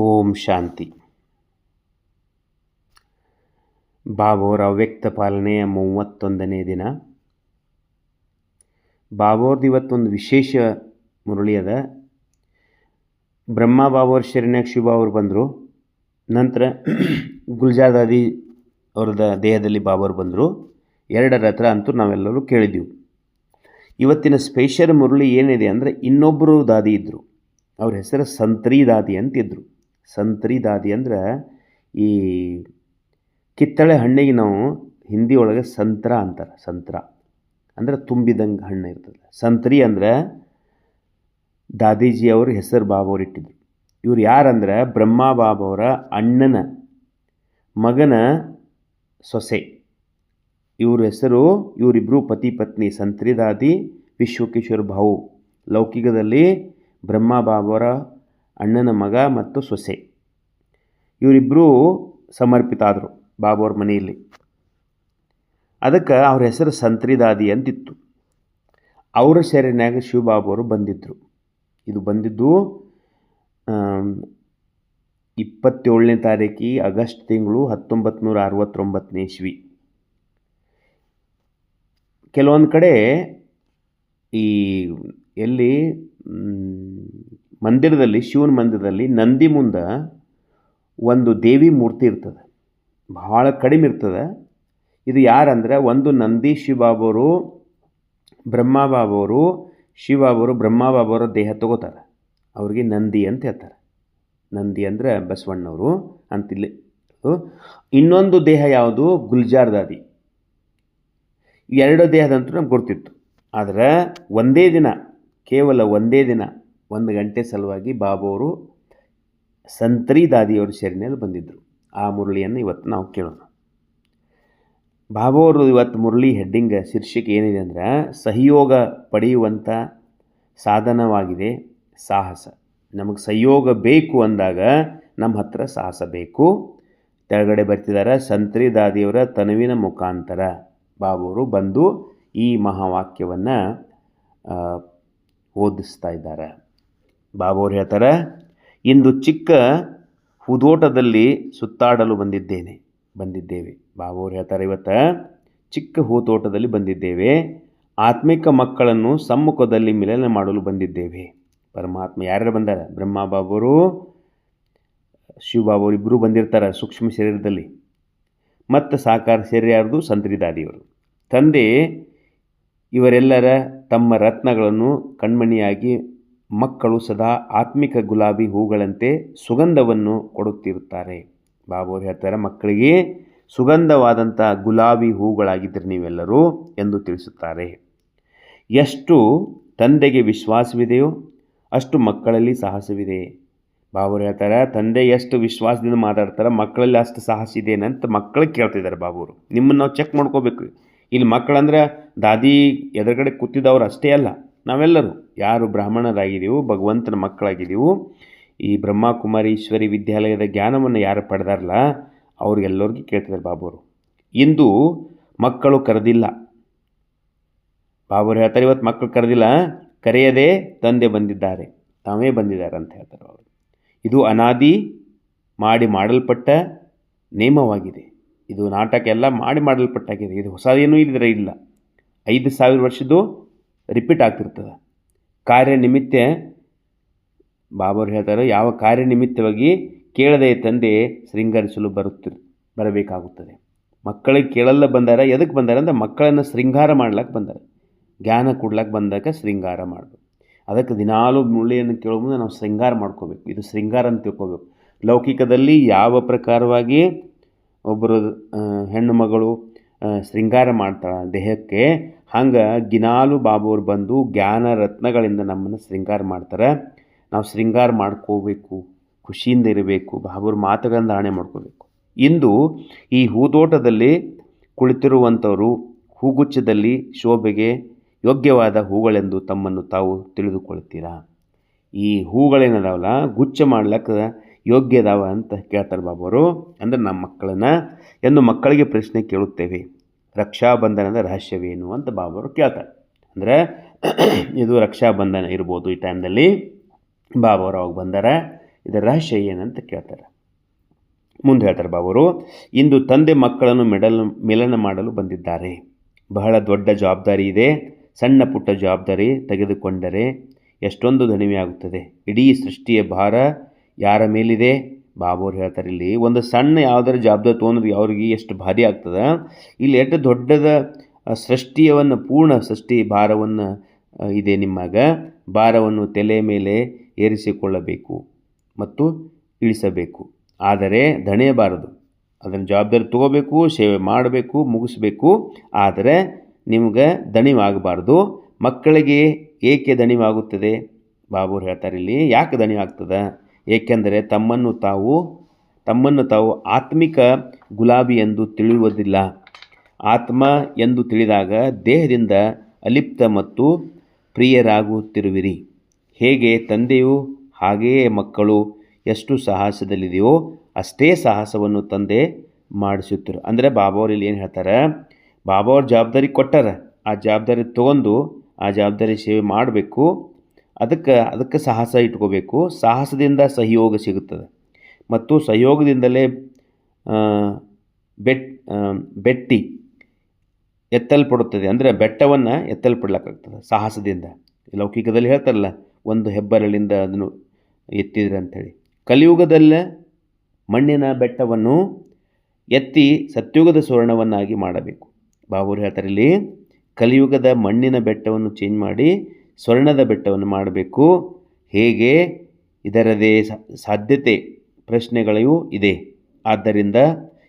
ಓಂ ಶಾಂತಿ. ಬಾಬೋರ್ ಅವ್ಯಕ್ತ ಪಾಲನೆಯ ಮೂವತ್ತೊಂದನೇ ದಿನ. ಬಾಬೋರ್ದು ಇವತ್ತೊಂದು ವಿಶೇಷ ಮುರಳಿ ಅದ. ಬ್ರಹ್ಮ ಬಾಬೋರ್ ಶರಣ್ಯಾಗ ಶಿವ ಅವರು ಬಂದರು. ನಂತರ ಗುಲ್ಜಾದಾದಿ ಅವ್ರದ ದೇಹದಲ್ಲಿ ಬಾಬೋರ್ ಬಂದರು. ಎರಡರ ಹತ್ರ ಅಂತೂ ನಾವೆಲ್ಲರೂ ಕೇಳಿದ್ದೀವಿ ಇವತ್ತಿನ ಸ್ಪೆಷಲ್ ಮುರಳಿ ಏನಿದೆ ಅಂದರೆ ಇನ್ನೊಬ್ಬರು ದಾದಿ ಇದ್ದರು ಅವ್ರ ಹೆಸರು ಸಂತ್ರಿ ದಾದಿ ಅಂತಿದ್ರು. ಸಂತ್ರಿ ದಾದಿ ಅಂದ್ರೆ ಈ ಕಿತ್ತಳೆ ಹಣ್ಣಿಗೆ ನಾವು ಹಿಂದಿ ಒಳಗೆ ಸಂತ್ರ ಅಂತಾರೆ, ಸಂತ್ರ. ಅಂದ್ರೆ ತುಂಬಿದಂಗೆ ಹಣ್ಣು ಇರ್ತದೆ. ಸಂತ್ರಿ ಅಂದ್ರೆ ದಾದೀಜಿ ಅವ್ರ ಹೆಸರು ಬಾಬವ್ರು ಇಟ್ಟಿದ್ರು. ಇವ್ರು ಯಾರಂದ್ರೆ ಬ್ರಹ್ಮ ಬಾಬವರ ಅಣ್ಣನ ಮಗನ ಸೊಸೆ. ಇವ್ರ ಹೆಸರು ಇವರಿಬ್ಬರು ಪತಿ ಪತ್ನಿ ಸಂತ್ರಿ ದಾದಿ ವಿಶ್ವಕಿಶೋರ್ ಭಾವು ಲೌಕಿಕದಲ್ಲಿ ಬ್ರಹ್ಮ ಬಾಬರ ಅಣ್ಣನ ಮಗ ಮತ್ತು ಸೊಸೆ. ಇವರಿಬ್ಬರೂ ಸಮರ್ಪಿತ ಆದರು ಬಾಬವ್ರ ಮನೆಯಲ್ಲಿ. ಅದಕ್ಕೆ ಅವ್ರ ಹೆಸರು ಸಂತ್ರಿದಾದಿ ಅಂತಿತ್ತು. ಅವರ ಶರೀರನಾಗ ಶಿವಬಾಬವರು ಬಂದಿದ್ದರು ಇದು ಬಂದಿದ್ದು ಇಪ್ಪತ್ತೇಳನೇ ತಾರೀಕಿ ಆಗಸ್ಟ್ ತಿಂಗಳು ಹತ್ತೊಂಬತ್ತು ನೂರ ಅರವತ್ತೊಂಬತ್ತನೇ ಇಸ್ವಿ. ಕೆಲವೊಂದು ಕಡೆ ಈ, ಎಲ್ಲಿ ಮಂದಿರದಲ್ಲಿ, ಶಿವನ ಮಂದಿರದಲ್ಲಿ ನಂದಿ ಮುಂದೆ ಒಂದು ದೇವಿ ಮೂರ್ತಿ ಇರ್ತದೆ. ಭಾಳ ಕಡಿಮೆ ಇರ್ತದೆ. ಇದು ಯಾರಂದ್ರೆ ಒಂದು ನಂದಿ ಶಿವಬಾಬವರು ಬ್ರಹ್ಮಬಾಬವರು ಬ್ರಹ್ಮ ಬ್ರಹ್ಮಬಾಬವರ ದೇಹ ತಗೋತಾರೆ. ಅವ್ರಿಗೆ ನಂದಿ ಅಂತ ಹೇಳ್ತಾರೆ. ನಂದಿ ಅಂದರೆ ಬಸವಣ್ಣವರು ಅಂತಿಲ್ಲಿ ಇನ್ನೊಂದು ದೇಹ ಯಾವುದು? ಗುಲ್ಜಾರ್ ದಾದಿ ಎರಡು ದೇಹದಂತೂ ನಮ್ಗೆ ಗೊತ್ತಿತ್ತು. ಆದರೆ ಒಂದೇ ದಿನ, ಕೇವಲ ಒಂದೇ ದಿನ ಒಂದು ಗಂಟೆ ಸಲುವಾಗಿ ಬಾಬೋರು ಸಂತ್ರಿ ದಾದಿಯವರ ಶರಣೆಯಲ್ಲಿ ಬಂದಿದ್ದರು ಆ ಮುರಳಿಯನ್ನು ಇವತ್ತು ನಾವು ಕೇಳೋಣ. ಬಾಬುವರು ಇವತ್ತು ಮುರಳಿ ಹೆಡ್ಡಿಂಗ್ ಶೀರ್ಷಿಕೆ ಏನಿದೆ ಅಂದ್ರೆ, ಸಹಯೋಗ ಪಡೆಯುವಂಥ ಸಾಧನವಾಗಿದೆ, ಸಾಹಸ. ನಮಗೆ ಸಹಯೋಗ ಬೇಕು ಅಂದಾಗ ನಮ್ಮ ಹತ್ರ ಸಾಹಸ ಬೇಕು. ಕೆಳಗಡೆ ಬರ್ತಿದ್ದಾರೆ ಸಂತ್ರಿ ದಾದಿಯವರ ತನುವಿನ ಮುಖಾಂತರ ಬಾಬುವರು ಬಂದು ಈ ಮಹಾವಾಕ್ಯವನ್ನು ಓದಿಸ್ತಾ ಇದ್ದಾರೆ. ಬಾಬುವ್ರು ಹೇಳ್ತಾರೆ, ಇಂದು ಚಿಕ್ಕ ಹೂದೋಟದಲ್ಲಿ ಸುತ್ತಾಡಲು ಬಂದಿದ್ದೇನೆ, ಬಂದಿದ್ದೇವೆ. ಬಾಬೋರು ಹೇಳ್ತಾರೆ, ಇವತ್ತು ಚಿಕ್ಕ ಹೂತೋಟದಲ್ಲಿ ಬಂದಿದ್ದೇವೆ. ಆತ್ಮಿಕ ಮಕ್ಕಳನ್ನು ಸಮ್ಮುಖದಲ್ಲಿ ಮಿಲನ ಮಾಡಲು ಬಂದಿದ್ದೇವೆ. ಪರಮಾತ್ಮ ಯಾರ್ಯಾರು ಬಂದಾರೆ? ಬ್ರಹ್ಮ ಬಾಬುರು ಶಿವಬಾಬು ಇಬ್ಬರು ಬಂದಿರ್ತಾರೆ ಸೂಕ್ಷ್ಮ ಶರೀರದಲ್ಲಿ. ಮತ್ತು ಸಾಕಾರ ಶರೀರ ಯಾರ್ದು? ಸಂತ್ರಿ ದಾದಿಯವರು. ತಂದೆ ಇವರೆಲ್ಲರ ತಮ್ಮ ರತ್ನಗಳನ್ನು ಕಣ್ಮಣಿಯಾಗಿ ಮಕ್ಕಳು ಸದಾ ಆತ್ಮಿಕ ಗುಲಾಬಿ ಹೂಗಳಂತೆ ಸುಗಂಧವನ್ನು ಕೊಡುತ್ತಿರುತ್ತಾರೆ. ಬಾಬುರು ಹೇಳ್ತಾರೆ, ಮಕ್ಕಳಿಗೆ ಸುಗಂಧವಾದಂಥ ಗುಲಾಬಿ ಹೂಗಳಾಗಿದ್ದರೆ ನೀವೆಲ್ಲರೂ, ಎಂದು ತಿಳಿಸುತ್ತಾರೆ. ಎಷ್ಟು ತಂದೆಗೆ ವಿಶ್ವಾಸವಿದೆಯೋ ಅಷ್ಟು ಮಕ್ಕಳಲ್ಲಿ ಸಾಹಸವಿದೆ. ಬಾಬುರು ಹೇಳ್ತಾರೆ, ತಂದೆ ಎಷ್ಟು ವಿಶ್ವಾಸದಿಂದ ಮಾತಾಡ್ತಾರೆ ಮಕ್ಕಳಲ್ಲಿ ಅಷ್ಟು ಸಾಹಸ ಇದೇನಂತ ಮಕ್ಕಳು ಕೇಳ್ತಿದ್ದಾರೆ ಬಾಬುರು. ನಿಮ್ಮನ್ನು ನಾವು ಚೆಕ್ ಮಾಡ್ಕೋಬೇಕು. ಇಲ್ಲಿ ಮಕ್ಕಳಂದ್ರೆ ದಾದಿ ಎದುರುಗಡೆ ಕೂತಿದ್ದವ್ರು ಅಷ್ಟೇ ಅಲ್ಲ, ನಾವೆಲ್ಲರೂ. ಯಾರು ಬ್ರಾಹ್ಮಣರಾಗಿದ್ದೀವೋ, ಭಗವಂತನ ಮಕ್ಕಳಾಗಿದ್ದೀವೋ, ಈ ಬ್ರಹ್ಮಕುಮಾರೀಶ್ವರಿ ವಿದ್ಯಾಲಯದ ಜ್ಞಾನವನ್ನು ಯಾರು ಪಡೆದಾರಲ್ಲ, ಅವ್ರಿಗೆಲ್ಲರಿಗೂ ಕೇಳ್ತಿದ್ದಾರೆ ಬಾಬುರು ಇಂದು ಮಕ್ಕಳು ಕರೆದಿಲ್ಲ. ಬಾಬುರು ಹೇಳ್ತಾರೆ, ಇವತ್ತು ಮಕ್ಕಳು ಕರೆದಿಲ್ಲ, ಕರೆಯದೇ ತಂದೆ ಬಂದಿದ್ದಾರೆ, ತಾವೇ ಬಂದಿದ್ದಾರೆ ಅಂತ ಹೇಳ್ತಾರೆ ಅವರು. ಇದು ಅನಾದಿ ಮಾಡಿ ಮಾಡಲ್ಪಟ್ಟ ನೇಮವಾಗಿದೆ ಇದು ನಾಟಕ ಎಲ್ಲ ಮಾಡಿ ಮಾಡಲ್ಪಟ್ಟಾಗಿದೆ. ಇದು ಹೊಸದೇನೂ ಇದ್ರೆ ಇಲ್ಲ. ಐದು ಸಾವಿರ ವರ್ಷದ್ದು ರಿಪೀಟ್ ಆಗ್ತಿರ್ತದೆ. ಕಾರ್ಯನಿಮಿತ್ತ ಬಾಬರು ಹೇಳ್ತಾರೆ, ಯಾವ ಕಾರ್ಯನಿಮಿತ್ತವಾಗಿ ಕೇಳದೆ ತಂದೆ ಶೃಂಗರಿಸಲು ಬರುತ್ತಿರ್ ಬರಬೇಕಾಗುತ್ತದೆ. ಮಕ್ಕಳಿಗೆ ಕೇಳಲ್ಲ ಬಂದಾರ ಎದಕ್ಕೆ ಬಂದಾರ ಅಂದ್ರೆ ಮಕ್ಕಳನ್ನು ಶೃಂಗಾರ ಮಾಡ್ಲಕ್ಕೆ ಬಂದಾರ. ಜ್ಞಾನ ಕೊಡ್ಲಕ್ಕೆ ಬಂದಾಗ ಶೃಂಗಾರ ಮಾಡಬೇಕು. ಅದಕ್ಕೆ ದಿನಾಲು ಮುಳ್ಳಿಯನ್ನು ಕೇಳೋ ಮುಂದೆ ನಾವು ಶೃಂಗಾರ ಮಾಡ್ಕೋಬೇಕು. ಇದು ಶೃಂಗಾರ ಅಂತ ತಿಳ್ಕೋಬೇಕು. ಲೌಕಿಕದಲ್ಲಿ ಯಾವ ಪ್ರಕಾರವಾಗಿ ಒಬ್ಬರು ಹೆಣ್ಣು ಮಗಳು ಶೃಂಗಾರ ಮಾಡ್ತಾಳೆ, ದೇಹಕ್ಕೆ ಹಂಗೆ ಗಿನಾಲು ಬಾಬುವ್ರು ಬಂದು ಜ್ಞಾನ ರತ್ನಗಳಿಂದ ನಮ್ಮನ್ನು ಶೃಂಗಾರ ಮಾಡ್ತಾರೆ. ನಾವು ಶೃಂಗಾರ ಮಾಡ್ಕೋಬೇಕು, ಖುಷಿಯಿಂದ ಇರಬೇಕು ಬಾಬುವ್ರ ಮಾತುಗಳನ್ನು ಧಾರಣೆ ಮಾಡ್ಕೋಬೇಕು. ಇಂದು ಈ ಹೂದೋಟದಲ್ಲಿ ಕುಳಿತಿರುವಂಥವರು ಹೂಗುಚ್ಛದಲ್ಲಿ ಶೋಭೆಗೆ ಯೋಗ್ಯವಾದ ಹೂಗಳೆಂದು ತಮ್ಮನ್ನು ತಾವು ತಿಳಿದುಕೊಳ್ತೀರಾ? ಈ ಹೂಗಳೇನದಾವಲ್ಲ, ಗುಚ್ಛ ಮಾಡ್ಲಿಕ್ಕೆ ಯೋಗ್ಯ ಅದಾವ ಅಂತ ಕೇಳ್ತಾರೆ ಬಾಬವರು ಅಂದರೆ ನಮ್ಮ ಮಕ್ಕಳನ್ನು, ಎಂದು ಮಕ್ಕಳಿಗೆ ಪ್ರಶ್ನೆ ಕೇಳುತ್ತೇವೆ. ರಕ್ಷಾಬಂಧನದ ರಹಸ್ಯವೇನು ಅಂತ ಬಾಬರು ಕೇಳ್ತಾರೆ. ಅಂದರೆ ಇದು ರಕ್ಷಾಬಂಧನ ಇರ್ಬೋದು ಈ ಟೈಮ್ದಲ್ಲಿ. ಬಾಬವರು ಅವಾಗ ಬಂದಾರೆ. ಇದರ ರಹಸ್ಯ ಏನಂತ ಕೇಳ್ತಾರೆ. ಮುಂದೆ ಹೇಳ್ತಾರೆ ಬಾಬರು, ಇಂದು ತಂದೆ ಮಕ್ಕಳನ್ನು ಮೆಡಲ್, ಮಿಲನ ಮಾಡಲು ಬಂದಿದ್ದಾರೆ. ಬಹಳ ದೊಡ್ಡ ಜವಾಬ್ದಾರಿ ಇದೆ. ಸಣ್ಣ ಪುಟ್ಟ ಜವಾಬ್ದಾರಿ ತೆಗೆದುಕೊಂಡರೆ ಎಷ್ಟೊಂದು ದಣಿವೆಯಾಗುತ್ತದೆ ಇಡೀ ಸೃಷ್ಟಿಯ ಭಾರ ಯಾರ ಮೇಲಿದೆ? ಬಾಬೋರು ಹೇಳ್ತಾರೆ ಇಲ್ಲಿ, ಒಂದು ಸಣ್ಣ ಯಾವುದರ ಜವಾಬ್ದಾರಿ ತೊಗೊಂಡ್ರೆ ಅವ್ರಿಗೆ ಎಷ್ಟು ಭಾರಿ ಆಗ್ತದೆ? ಇಲ್ಲಿ ಎಷ್ಟು ದೊಡ್ಡದ ಸೃಷ್ಟಿಯವನ್ನು, ಪೂರ್ಣ ಸೃಷ್ಟಿ ಭಾರವನ್ನು ಇದೆ ನಿಮ್ಮಾಗ ಭಾರವನ್ನು ತಲೆ ಮೇಲೆ ಏರಿಸಿಕೊಳ್ಳಬೇಕು ಮತ್ತು ಇಳಿಸಬೇಕು. ಆದರೆ ದಣಿಯಬಾರದು. ಅದನ್ನು ಜವಾಬ್ದಾರಿ ತಗೋಬೇಕು, ಸೇವೆ ಮಾಡಬೇಕು, ಮುಗಿಸ್ಬೇಕು. ಆದರೆ ನಿಮ್ಗೆ ದಣಿವಾಗಬಾರ್ದು. ಮಕ್ಕಳಿಗೆ ಏಕೆ ದಣಿವಾಗುತ್ತದೆ? ಬಾಬೂರು ಹೇಳ್ತಾರೆ ಇಲ್ಲಿ, ಯಾಕೆ ದಣಿವಾಗ್ತದೆ? ಏಕೆಂದರೆ ತಮ್ಮನ್ನು ತಾವು ತಮ್ಮನ್ನು ತಾವು ಆತ್ಮಿಕ ಗುಲಾಬಿ ಎಂದು ತಿಳಿಯುವುದಿಲ್ಲ. ಆತ್ಮ ಎಂದು ತಿಳಿದಾಗ ದೇಹದಿಂದ ಅಲಿಪ್ತ ಮತ್ತು ಪ್ರಿಯರಾಗುತ್ತಿರುವಿರಿ. ಹೇಗೆ ತಂದೆಯು ಹಾಗೆಯೇ ಮಕ್ಕಳು, ಎಷ್ಟು ಸಾಹಸದಲ್ಲಿದೆಯೋ ಅಷ್ಟೇ ಸಾಹಸವನ್ನು ತಂದೆ ಮಾಡಿಸುತ್ತಿರು. ಅಂದರೆ ಬಾಬಾವ್ರು ಇಲ್ಲಿ ಏನು ಹೇಳ್ತಾರೆ? ಬಾಬಾವ್ರ ಜವಾಬ್ದಾರಿ ಕೊಟ್ಟಾರ, ಆ ಜವಾಬ್ದಾರಿ ತೊಗೊಂಡು, ಆ ಜವಾಬ್ದಾರಿ ಸೇವೆ ಮಾಡಬೇಕು. ಅದಕ್ಕೆ ಅದಕ್ಕೆ ಸಾಹಸ ಇಟ್ಕೋಬೇಕು. ಸಾಹಸದಿಂದ ಸಹಯೋಗ ಸಿಗುತ್ತದೆ. ಮತ್ತು ಸಹಯೋಗದಿಂದಲೇ ಬೆಟ್ ಬೆಟ್ಟಿ ಎತ್ತಲ್ಪಡುತ್ತದೆ. ಅಂದರೆ ಬೆಟ್ಟವನ್ನು ಎತ್ತಲ್ಪಡ್ಲಕ್ಕಾಗ್ತದೆ ಸಾಹಸದಿಂದ. ಲೌಕಿಕದಲ್ಲಿ ಹೇಳ್ತಾರಲ್ಲ, ಒಂದು ಹೆಬ್ಬರಳಿಂದ ಅದನ್ನು ಎತ್ತಿದ್ರೆ ಅಂಥೇಳಿ. ಕಲಿಯುಗದಲ್ಲೇ ಮಣ್ಣಿನ ಬೆಟ್ಟವನ್ನು ಎತ್ತಿ ಸತ್ಯುಗದ ಸುವರ್ಣವನ್ನಾಗಿ ಮಾಡಬೇಕು. ಬಾಬೂರು ಹೇಳ್ತಾರೆ ಇಲ್ಲಿ ಕಲಿಯುಗದ ಮಣ್ಣಿನ ಬೆಟ್ಟವನ್ನು ಚೇಂಜ್ ಮಾಡಿ ಸ್ವರ್ಣದ ಬೆಟ್ಟವನ್ನು ಮಾಡಬೇಕು. ಹೇಗೆ? ಇದರದೇ ಸಾಧ್ಯತೆ, ಪ್ರಶ್ನೆಗಳೂ ಇದೆ. ಆದ್ದರಿಂದ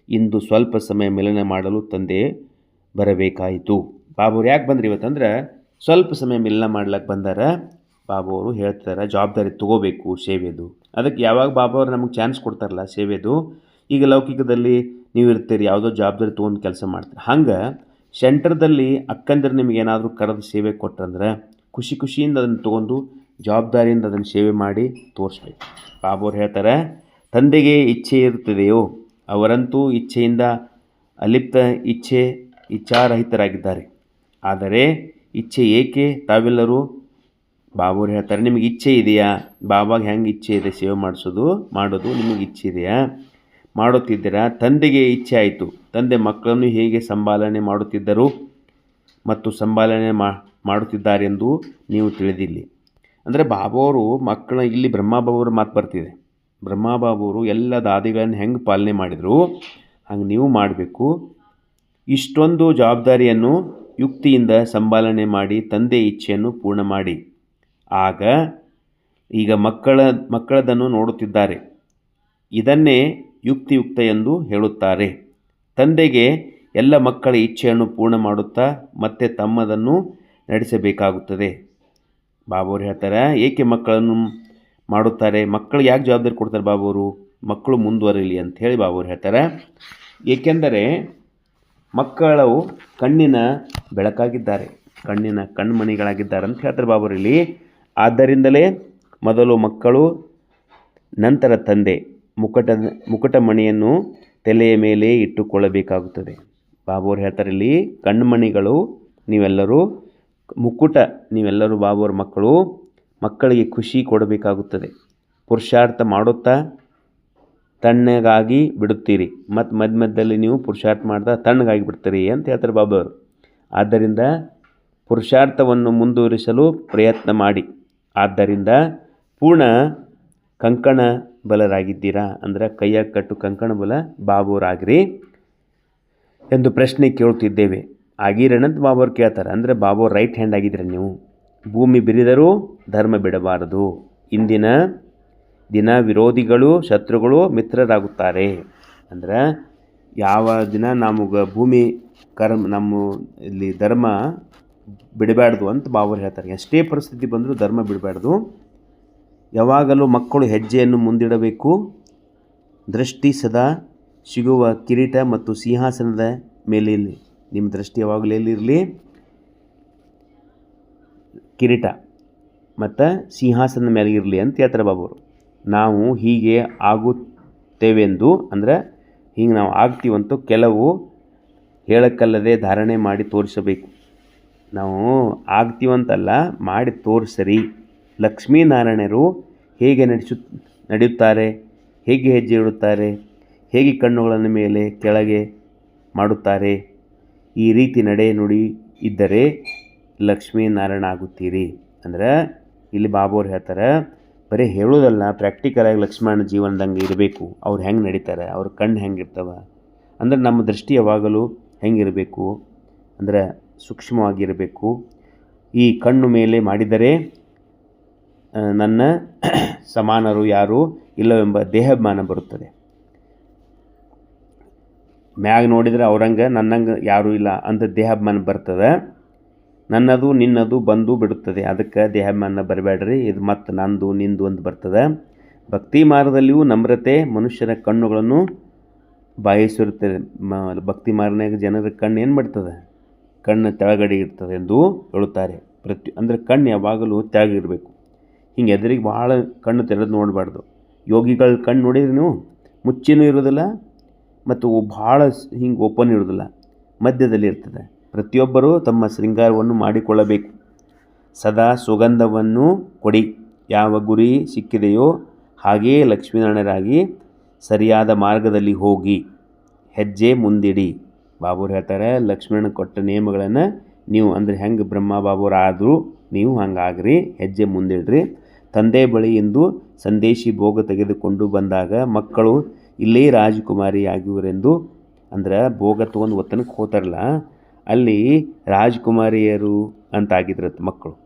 ಇಂದು ಸ್ವಲ್ಪ ಸಮಯ ಮಿಲನ ಮಾಡಲು ತಂದೆ ಬರಬೇಕಾಯಿತು. ಬಾಬುರು ಯಾಕೆ ಬಂದ್ರಿ ಇವತ್ತಂದ್ರೆ, ಸ್ವಲ್ಪ ಸಮಯ ಮಿಲನ ಮಾಡ್ಲಕ್ಕೆ ಬಂದಾರ. ಬಾಬು ಅವರು ಹೇಳ್ತಾರೆ ಜವಾಬ್ದಾರಿ ತಗೋಬೇಕು ಸೇವೆದು. ಅದಕ್ಕೆ ಯಾವಾಗ ಬಾಬು ಅವ್ರು ನಮಗೆ ಚಾನ್ಸ್ ಕೊಡ್ತಾರಲ್ಲ ಸೇವೆದು, ಈಗ ಲೌಕಿಕದಲ್ಲಿ ನೀವು ಇರ್ತೀರಿ, ಯಾವುದೋ ಜವಾಬ್ದಾರಿ ತೊಗೊಂಡು ಕೆಲಸ ಮಾಡ್ತೀರಿ. ಹಂಗೆ ಸೆಂಟರ್ದಲ್ಲಿ ಅಕ್ಕಂದ್ರೆ ನಿಮಗೇನಾದರೂ ಕರೆದು ಸೇವೆ ಕೊಟ್ಟಂದ್ರೆ ಖುಷಿ ಖುಷಿಯಿಂದ ಅದನ್ನು ತೊಗೊಂಡು ಜವಾಬ್ದಾರಿಯಿಂದ ಅದನ್ನು ಸೇವೆ ಮಾಡಿ ತೋರಿಸ್ಬೇಕು. ಬಾಬು ಅವ್ರು ಹೇಳ್ತಾರೆ, ತಂದೆಗೆ ಇಚ್ಛೆ ಇರುತ್ತದೆಯೋ? ಅವರಂತೂ ಇಚ್ಛೆಯಿಂದ ಅಲಿಪ್ತ ಇಚ್ಛೆ ಇಚ್ಛಾರಹಿತರಾಗಿದ್ದಾರೆ. ಆದರೆ ಇಚ್ಛೆ ಏಕೆ? ತಾವೆಲ್ಲರೂ ಬಾಬುರು ಹೇಳ್ತಾರೆ, ನಿಮಗೆ ಇಚ್ಛೆ ಇದೆಯಾ? ಬಾಬಾಗೆ ಹೆಂಗೆ ಇಚ್ಛೆ ಇದೆ ಸೇವೆ ಮಾಡಿಸೋದು? ಮಾಡೋದು ನಿಮಗೆ ಇಚ್ಛೆ ಇದೆಯಾ? ಮಾಡುತ್ತಿದ್ದೀರಾ? ತಂದೆಗೆ ಇಚ್ಛೆ ಆಯಿತು. ತಂದೆ ಮಕ್ಕಳನ್ನು ಹೇಗೆ ಸಂಭಾಲನೆ ಮಾಡುತ್ತಿದ್ದರು? ಮತ್ತು ಸಂಭಾಲನೆ ಮಾ ಮಾಡುತ್ತಿದ್ದಾರೆಂದು ನೀವು ತಿಳಿದಿಲ್ಲಿ. ಅಂದರೆ ಬಾಬಾವರು ಮಕ್ಕಳ, ಇಲ್ಲಿ ಬ್ರಹ್ಮಬಾಬುರ ಮಾತು ಬರ್ತಿದೆ. ಬ್ರಹ್ಮಬಾಬುವರು ಎಲ್ಲ ದಾದಿಗಳನ್ನು ಹೆಂಗೆ ಪಾಲನೆ ಮಾಡಿದರು? ಹಂಗೆ ನೀವು ಮಾಡಬೇಕು. ಇಷ್ಟೊಂದು ಜವಾಬ್ದಾರಿಯನ್ನು ಯುಕ್ತಿಯಿಂದ ಸಂಭಾಲನೆ ಮಾಡಿ, ತಂದೆ ಇಚ್ಛೆಯನ್ನು ಪೂರ್ಣ ಮಾಡಿ. ಆಗ ಈಗ ಮಕ್ಕಳ, ಮಕ್ಕಳದನ್ನು ನೋಡುತ್ತಿದ್ದಾರೆ. ಇದನ್ನೇ ಯುಕ್ತಿಯುಕ್ತ ಎಂದು ಹೇಳುತ್ತಾರೆ. ತಂದೆಗೆ ಎಲ್ಲ ಮಕ್ಕಳ ಇಚ್ಛೆಯನ್ನು ಪೂರ್ಣ ಮಾಡುತ್ತಾ ಮತ್ತೆ ತಮ್ಮದನ್ನು ನಡೆಸಬೇಕಾಗುತ್ತದೆ. ಬಾಬುರು ಹೇಳ್ತಾರೆ, ಏಕೆ ಮಕ್ಕಳನ್ನು ಮಾಡುತ್ತಾರೆ? ಮಕ್ಕಳಿಗೆ ಯಾಕೆ ಜವಾಬ್ದಾರಿ ಕೊಡ್ತಾರೆ ಬಾಬುರು? ಮಕ್ಕಳು ಮುಂದುವರಿಲಿ ಅಂತ ಹೇಳಿ ಬಾಬುವ್ರು ಹೇಳ್ತಾರೆ. ಏಕೆಂದರೆ ಮಕ್ಕಳು ಕಣ್ಣಿನ ಬೆಳಕಾಗಿದ್ದಾರೆ, ಕಣ್ಣಿನ ಕಣ್ಮಣಿಗಳಾಗಿದ್ದಾರೆ ಅಂತ ಹೇಳ್ತಾರೆ ಬಾಬುರಲ್ಲಿ ಆದ್ದರಿಂದಲೇ ಮೊದಲು ಮಕ್ಕಳು, ನಂತರ ತಂದೆ ಮುಕಟ ಮಣಿಯನ್ನು ತಲೆಯ ಮೇಲೆ ಇಟ್ಟುಕೊಳ್ಳಬೇಕಾಗುತ್ತದೆ. ಬಾಬುರು ಹೇಳ್ತಾರೆ ಇಲ್ಲಿ, ಕಣ್ಮಣಿಗಳು, ನೀವೆಲ್ಲರೂ ಮುಕುಟ ನೀವೆಲ್ಲರೂ ಬಾಬುವರ ಮಕ್ಕಳು, ಮಕ್ಕಳಿಗೆ ಖುಷಿ ಕೊಡಬೇಕಾಗುತ್ತದೆ. ಪುರುಷಾರ್ಥ ಮಾಡುತ್ತಾ ತಣ್ಣಗಾಗಿ ಬಿಡುತ್ತೀರಿ. ಮತ್ತು ಮಧ್ಯ ಮಧ್ಯದಲ್ಲಿ ನೀವು ಪುರುಷಾರ್ಥ ಮಾಡ್ತಾ ತಣ್ಣಗಾಗಿ ಬಿಡ್ತೀರಿ ಅಂತ ಹೇಳ್ತಾರೆ ಬಾಬಾ ಅವರು ಆದ್ದರಿಂದ ಪುರುಷಾರ್ಥವನ್ನು ಮುಂದುವರಿಸಲು ಪ್ರಯತ್ನ ಮಾಡಿ. ಆದ್ದರಿಂದ ಪೂರ್ಣ ಕಂಕಣ ಬಲರಾಗಿದ್ದೀರಾ? ಅಂದರೆ ಕೈಯಾಗ ಕಟ್ಟು ಕಂಕಣ ಬಲ ಬಾಬುವರಾಗಿರಿ ಎಂದು ಪ್ರಶ್ನೆ ಕೇಳುತ್ತಿದ್ದೇವೆ ಆಗಿರಣಂತ ಬಾಬೋರು ಕೇಳ್ತಾರೆ, ಅಂದರೆ ಬಾಬೋ ರೈಟ್ ಹ್ಯಾಂಡ್ ಆಗಿದ್ರೆ ನೀವು? ಭೂಮಿ ಬಿರಿದರೂ ಧರ್ಮ ಬಿಡಬಾರದು. ಇಂದಿನ ದಿನ ವಿರೋಧಿಗಳು, ಶತ್ರುಗಳು ಮಿತ್ರರಾಗುತ್ತಾರೆ. ಅಂದ್ರೆ ಯಾವ ದಿನ ನಮಗೆ ಭೂಮಿ ಕರ್ಮ, ನಮ್ಮ ಇಲ್ಲಿ ಧರ್ಮ ಬಿಡಬಾರ್ದು ಅಂತ ಬಾಬರು ಹೇಳ್ತಾರೆ. ಎಷ್ಟೇ ಪರಿಸ್ಥಿತಿ ಬಂದರೂ ಧರ್ಮ ಬಿಡಬಾರ್ದು. ಯಾವಾಗಲೂ ಮಕ್ಕಳು ಹೆಜ್ಜೆಯನ್ನು ಮುಂದಿಡಬೇಕು. ದೃಷ್ಟಿ ಸದಾ ಸಿಗುವ ಕಿರೀಟ ಮತ್ತು ಸಿಂಹಾಸನದ ಮೇಲೆ ನಿಮ್ಮ ದೃಷ್ಟಿ ಯಾವಾಗಲೂ ಎಲ್ಲಿರಲಿ ಕಿರೀಟ ಮತ್ತು ಸಿಂಹಾಸನದ ಮೇಲೆ ಇರಲಿ ಅಂತ ಹೇಳ್ತಾರೆ ಬಾಬುರು. ನಾವು ಹೀಗೆ ಆಗುತ್ತೇವೆಂದು ಅಂದ್ರೆ ಹೀಗೆ ನಾವು ಆಗ್ತೀವಂತೂ ಕೆಲವು ಹೇಳಕ್ಕಲ್ಲದೆ ಧಾರಣೆ ಮಾಡಿ ತೋರಿಸಬೇಕು. ನಾವು ಆಗ್ತೀವಂತಲ್ಲ ಮಾಡಿ ತೋರಿಸರಿ. ಲಕ್ಷ್ಮೀನಾರಾಯಣರು ಹೇಗೆ ನಡೆಸು ನಡೆಯುತ್ತಾರೆ, ಹೇಗೆ ಹೆಜ್ಜೆ ಇಡುತ್ತಾರೆ, ಹೇಗೆ ಕಣ್ಣುಗಳನ್ನು ಮೇಲೆ ಕೆಳಗೆ ಮಾಡುತ್ತಾರೆ. ಈ ರೀತಿ ನಡೆ ನುಡಿ ಇದ್ದರೆ ಲಕ್ಷ್ಮೀನಾರಾಯಣ ಆಗುತ್ತೀರಿ. ಅಂದ್ರೆ ಇಲ್ಲಿ ಬಾಬು ಹೇಳ್ತಾರೆ, ಬರೀ ಹೇಳೋದಲ್ಲ ಪ್ರಾಕ್ಟಿಕಲಾಗಿ ಲಕ್ಷ್ಮಣ ಜೀವನದಂಗೆ ಇರಬೇಕು. ಅವ್ರು ಹೆಂಗೆ ನಡೀತಾರೆ, ಅವ್ರ ಕಣ್ಣು ಹೆಂಗೆ ಇರ್ತವೆ ಅಂದ್ರೆ ನಮ್ಮ ದೃಷ್ಟಿ ಯಾವಾಗಲೂ ಹೆಂಗಿರಬೇಕು? ಅಂದರೆ ಸೂಕ್ಷ್ಮವಾಗಿರಬೇಕು. ಈ ಕಣ್ಣು ಮೇಲೆ ಮಾಡಿದರೆ ನನ್ನ ಸಮಾನರು ಯಾರು ಇಲ್ಲವೆಂಬ ದೇಹಾಭಿಮಾನ ಬರುತ್ತದೆ. ಮ್ಯಾಗ ನೋಡಿದರೆ ಅವ್ರಂಗೆ, ನನ್ನಂಗೆ ಯಾರೂ ಇಲ್ಲ ಅಂತ ದೇಹಾಭಿಮಾನ ಬರ್ತದೆ. ನನ್ನದು, ನಿನ್ನದು ಬಂದು ಬಿಡುತ್ತದೆ. ಅದಕ್ಕೆ ದೇಹಾಭಿಮಾನ ಬರಬೇಡ್ರಿ. ಇದು ಮತ್ತು ನಂದು, ನಿಂದು ಅಂತ ಬರ್ತದೆ. ಭಕ್ತಿ ಮಾರ್ಗದಲ್ಲಿಯೂ ನಮ್ರತೆ ಮನುಷ್ಯರ ಕಣ್ಣುಗಳನ್ನು ಬಾಯಿಸಿರುತ್ತೆ ಮ, ಭಕ್ತಿ ಮಾರ್ಗನಾಗ ಜನರ ಕಣ್ಣು ಏನು ಮಾಡ್ತದೆ ಕಣ್ಣು ತೆಳಗಡೆ ಇರ್ತದೆ ಎಂದು ಹೇಳುತ್ತಾರೆ. ಪ್ರತಿ, ಅಂದರೆ ಕಣ್ಣು ಯಾವಾಗಲೂ ತೆಳಗಿರಬೇಕು ಹಿಂಗೆ ಎದುರಿಗೆ ಭಾಳ ಕಣ್ಣು ತೆರೆದು ನೋಡಬಾರ್ದು. ಯೋಗಿಗಳ ಕಣ್ಣು ನೋಡಿದ್ರೆ ನೀವು ಮುಚ್ಚಿನೂ ಇರೋದಿಲ್ಲ ಮತ್ತು ಭಾಳ ಹಿಂಗೆ ಓಪನ್ ಇರೋದಿಲ್ಲ, ಮಧ್ಯದಲ್ಲಿ ಇರ್ತದೆ. ಪ್ರತಿಯೊಬ್ಬರೂ ತಮ್ಮ ಶೃಂಗಾರವನ್ನು ಮಾಡಿಕೊಳ್ಳಬೇಕು. ಸದಾ ಸುಗಂಧವನ್ನು ಕೊಡಿ. ಯಾವ ಗುರಿ ಸಿಕ್ಕಿದೆಯೋ ಹಾಗೆಯೇ ಲಕ್ಷ್ಮೀನಾರಾಯಣರಾಗಿ ಸರಿಯಾದ ಮಾರ್ಗದಲ್ಲಿ ಹೋಗಿ. ಹೆಜ್ಜೆ ಮುಂದಿಡಿ. ಬಾಬುರು ಹೇಳ್ತಾರೆ ಲಕ್ಷ್ಮಣ ಕೊಟ್ಟ ನಿಯಮಗಳನ್ನು ನೀವು, ಅಂದರೆ ಹೆಂಗೆ ಬ್ರಹ್ಮ ಬಾಬುರಾದರೂ ನೀವು ಹಂಗಾಗ್ರಿ. ಹೆಜ್ಜೆ ಮುಂದಿಡ್ರಿ. ತಂದೆ ಬಳಿ ಎಂದು ಸಂದೇಶಿ ಭೋಗ ತೆಗೆದುಕೊಂಡು ಬಂದಾಗ ಮಕ್ಕಳು ಇಲ್ಲೇ ರಾಜಕುಮಾರಿ ಆಗಿವರೆಂದು ಅಂದ್ರೆ ಭೋಗ ತೊಗೊಂಡು ಒತ್ತನಕ್ಕೆ ಹೋತಾರಲ್ಲ, ಅಲ್ಲಿ ರಾಜಕುಮಾರಿಯರು ಅಂತ ಆಗಿದ್ರತ್ ಮಕ್ಕಳು.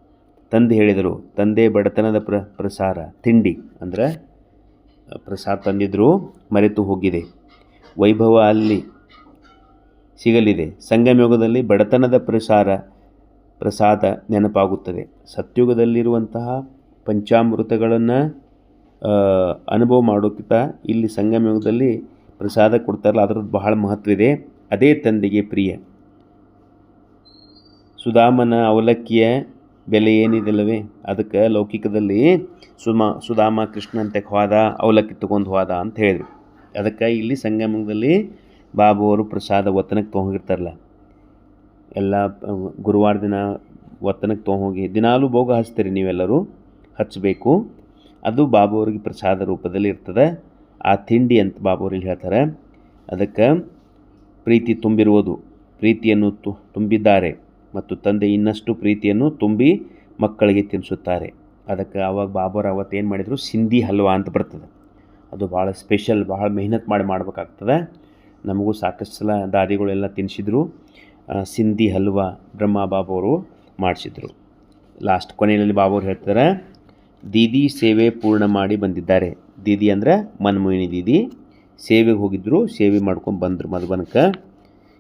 ತಂದೆ ಹೇಳಿದರು, ತಂದೆ ಬಡತನದ ಪ್ರ, ಪ್ರಸಾರ, ತಿಂಡಿ ಅಂದ್ರೆ, ಪ್ರಸಾದ ತಂದಿದ್ರು, ಮರೆತು ಹೋಗಿದೆ. ವೈಭವ ಅಲ್ಲಿ ಸಿಗಲಿದೆ. ಸಂಗಮಯುಗದಲ್ಲಿ ಬಡತನದ ಪ್ರಸಾರ, ಪ್ರಸಾದ ನೆನಪಾಗುತ್ತದೆ. ಸತ್ಯುಗದಲ್ಲಿರುವಂತಹ ಪಂಚಾಮೃತಗಳನ್ನು ಅನುಭವ ಮಾಡೋಕ್ಕಿಂತ ಇಲ್ಲಿ ಸಂಗಮಯುಗದಲ್ಲಿ ಪ್ರಸಾದ ಕೊಡ್ತಾರಲ್ಲ, ಅದ್ರದ್ದು ಬಹಳ ಮಹತ್ವ ಇದೆ. ಅದೇ ತಂದೆಗೆ ಪ್ರಿಯ. ಸುಧಾಮನ ಅವಲಕ್ಕಿಯ ಬೆಲೆ ಏನಿದೆಲ್ಲವೇ, ಅದಕ್ಕೆ ಲೌಕಿಕದಲ್ಲಿ ಸುಮಾ, ಸುಧಾಮ ಕೃಷ್ಣಂತೆ ಹೋದ, ಅವಲಕ್ಕಿ ತೊಗೊಂಡು ಹೋದ ಅಂತ ಹೇಳಿದ್ರು. ಅದಕ್ಕೆ ಇಲ್ಲಿ ಸಂಗಮದಲ್ಲಿ ಬಾಬು ಅವರು ಪ್ರಸಾದ ಒತ್ತನಕ್ಕೆ ತೊಗೊಂಡಿರ್ತಾರಲ್ಲ ಎಲ್ಲ ಗುರುವಾರ ದಿನ ಒತ್ತನಕ್ಕೆ ತೊಗೊಂಡೋಗಿ ದಿನಾಲೂ ಭೋಗ ಹಚ್ತೀರಿ ನೀವೆಲ್ಲರೂ, ಹಚ್ಚಬೇಕು. ಅದು ಬಾಬು ಅವ್ರಿಗೆ ಪ್ರಸಾದ ರೂಪದಲ್ಲಿ ಇರ್ತದೆ. ಆ ತಿಂಡಿ ಅಂತ ಬಾಬು ಅವ್ರಿಗೆ ಹೇಳ್ತಾರೆ. ಅದಕ್ಕೆ ಪ್ರೀತಿ ತುಂಬಿರುವುದು. ಪ್ರೀತಿಯನ್ನು ತುಂಬಿದ್ದಾರೆ ಮತ್ತು ತಂದೆ ಇನ್ನಷ್ಟು ಪ್ರೀತಿಯನ್ನು ತುಂಬಿ ಮಕ್ಕಳಿಗೆ ತಿನ್ನಿಸುತ್ತಾರೆ. ಅದಕ್ಕೆ ಅವಾಗ ಬಾಬುರು ಅವತ್ತು ಏನು ಮಾಡಿದರು? ಸಿಂಧಿ ಹಲ್ವಾ ಅಂತ ಬರ್ತದೆ. ಅದು ಭಾಳ ಸ್ಪೆಷಲ್, ಭಾಳ ಮೆಹನತ್ ಮಾಡಿ ಮಾಡಬೇಕಾಗ್ತದೆ. ನಮಗೂ ಸಾಕಷ್ಟು ಸಲ ದಾದಿಗಳೆಲ್ಲ ತಿನ್ನಿಸಿದ್ರು ಸಿಂಧಿ ಹಲ್ವಾ ಬ್ರಹ್ಮ ಬಾಬು ಅವರು ಮಾಡಿಸಿದ್ರು. ಲಾಸ್ಟ್ ಕೊನೆಯಲ್ಲಿ ಬಾಬು ಅವ್ರು ಹೇಳ್ತಾರೆ ದೀದಿ ಸೇವೆ ಪೂರ್ಣ ಮಾಡಿ ಬಂದಿದ್ದಾರೆ. ದೀದಿ ಅಂದ್ರೆ ಮನ್ಮೋಹಿನಿ ದೀದಿ. ಸೇವೆಗೆ ಹೋಗಿದ್ದರು ಸೇವೆ ಮಾಡ್ಕೊಂಡು ಬಂದರು ಮಧುಬನಕ್ಕೆ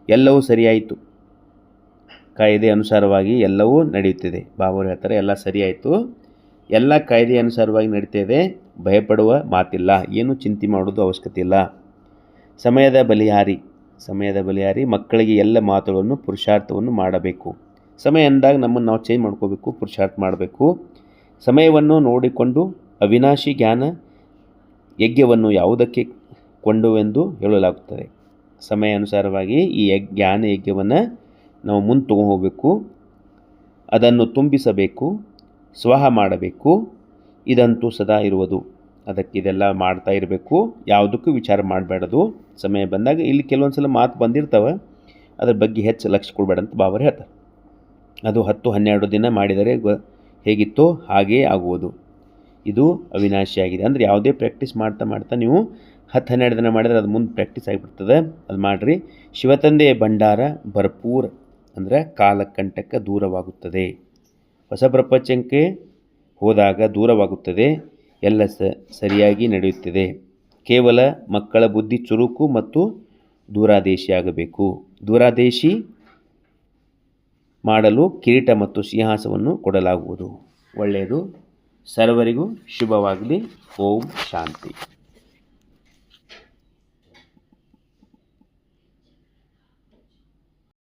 ಎಲ್ಲವೂ ಸರಿಯಾಯಿತು. ಕಾಯ್ದೆ ಅನುಸಾರವಾಗಿ ಎಲ್ಲವೂ ನಡೆಯುತ್ತಿದೆ. ಬಾಬರು ಹೇಳ್ತಾರೆ, ಎಲ್ಲ ಸರಿಯಾಯಿತು. ಎಲ್ಲ ಕಾಯ್ದೆ ಅನುಸಾರವಾಗಿ ನಡೀತೇವೆ ಭಯಪಡುವ ಮಾತಿಲ್ಲ. ಏನು ಚಿಂತೆ ಮಾಡೋದು ಅವಶ್ಯಕತೆ ಇಲ್ಲ. ಸಮಯದ ಬಲಿಹಾರಿ. ಸಮಯದ ಬಲಿಹಾರಿ, ಮಕ್ಕಳಿಗೆ ಎಲ್ಲ ಮಾತುಗಳನ್ನು ಪುರುಷಾರ್ಥವನ್ನು ಮಾಡಬೇಕು. ಸಮಯ ಅಂದಾಗ ನಮ್ಮನ್ನು ನಾವು ಚೇಂಜ್ ಮಾಡ್ಕೋಬೇಕು, ಪುರುಷಾರ್ಥ ಮಾಡಬೇಕು. ಸಮಯವನ್ನು ನೋಡಿಕೊಂಡು ಅವಿನಾಶಿ ಜ್ಞಾನ ಯಜ್ಞವನ್ನು ಯಾವುದಕ್ಕೆ ಕೊಂಡುವೆಂದು ಹೇಳಲಾಗುತ್ತದೆ. ಸಮಯ ಅನುಸಾರವಾಗಿ ಈ ಯಜ್ಞ ಜ್ಞಾನ ಯಜ್ಞವನ್ನು ನಾವು ಮುಂದೆ ಹೋಗಬೇಕು ಅದನ್ನು ತುಂಬಿಸಬೇಕು, ಸ್ವಹ ಮಾಡಬೇಕು, ಇದಂತೂ ಸದಾ ಇರುವುದು. ಅದಕ್ಕೆ ಇದೆಲ್ಲ ಮಾಡ್ತಾ ಇರಬೇಕು. ಯಾವುದಕ್ಕೂ ವಿಚಾರ ಮಾಡಬೇಡದು. ಸಮಯ ಬಂದಾಗ ಇಲ್ಲಿ ಕೆಲವೊಂದು ಸಲ ಮಾತು ಬಂದಿರ್ತವೆ. ಅದ್ರ ಬಗ್ಗೆ ಹೆಚ್ಚು ಲಕ್ಷ್ಯ ಕೊಡಬೇಡ ಅಂತ ಬಾಬರು ಹೇಳ್ತಾರೆ. ಅದು ಹತ್ತು ಹನ್ನೆರಡು ದಿನ ಮಾಡಿದರೆ ಹೇಗಿತ್ತೋ ಹಾಗೇ ಆಗುವುದು. ಇದು ಅವಿನಾಶಿಯಾಗಿದೆ. ಅಂದರೆ ಯಾವುದೇ ಪ್ರಾಕ್ಟೀಸ್ ಮಾಡ್ತಾ ಮಾಡ್ತಾ ನೀವು ಹತ್ತು ಹನ್ನೆರಡು ದಿನ ಮಾಡಿದರೆ ಅದು ಮುಂದೆ ಪ್ರಾಕ್ಟೀಸ್ ಆಗಿಬಿಡ್ತದೆ. ಅದು ಮಾಡಿರಿ. ಶಿವತಂದೆಯ ಭಂಡಾರ ಭರ್ಪೂರ್ ಅಂದರೆ ಕಾಲಕಂಟಕ ದೂರವಾಗುತ್ತದೆ. ಹೊಸ ಪ್ರಪಂಚಕ್ಕೆ ಹೋದಾಗ ದೂರವಾಗುತ್ತದೆ. ಎಲ್ಲ ಸರಿಯಾಗಿ ನಡೆಯುತ್ತದೆ. ಕೇವಲ ಮಕ್ಕಳ ಬುದ್ಧಿ ಚುರುಕು ಮತ್ತು ದೂರಾದೇಶಿಯಾಗಬೇಕು. ದೂರಾದೇಶಿ ಮಾಡಲು ಕಿರೀಟ ಮತ್ತು ಸಿಂಹಾಸವನ್ನು ಕೊಡಲಾಗುವುದು. ಒಳ್ಳೆಯದು. ಸರ್ವರಿಗೂ ಶುಭವಾಗಲಿ. ಓಂ ಶಾಂತಿ.